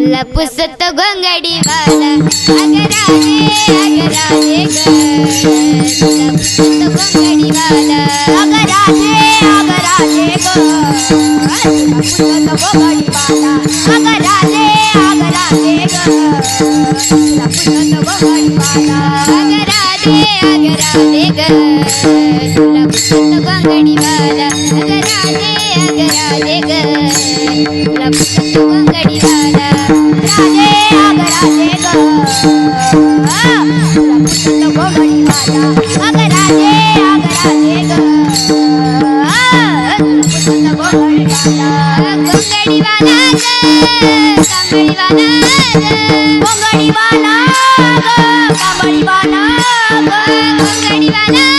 फुला पुसत घोंगडी वाला अगराने अगराने फुला पुसत घोंगडी वाला अगराने अगराने फुला पुसत घोंगडी वाला अगराने अगराने फुला पुसत घोंगडी वाला अगराने अगराने फुला पुसत घोंगडी वाला अगराने अगराने फुला पुसत घोंगडी தமிழி வராது தமிழி வராது பொங்கடி வானாக பொங்கடி வராது.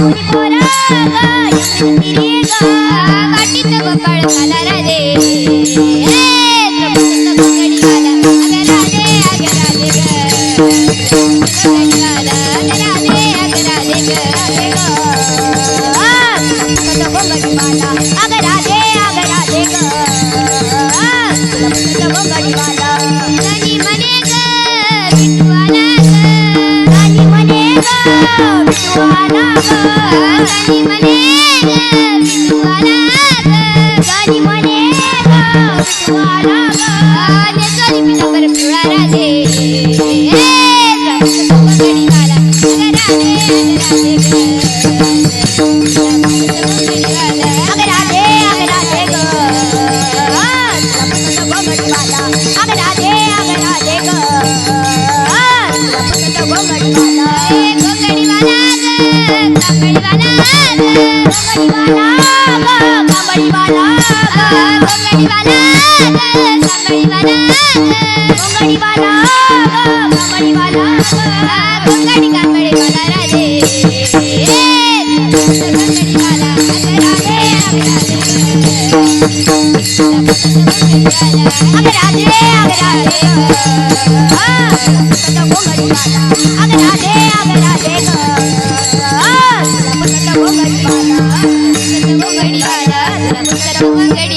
गोरा गाठी 你。们 घोंगडी राजे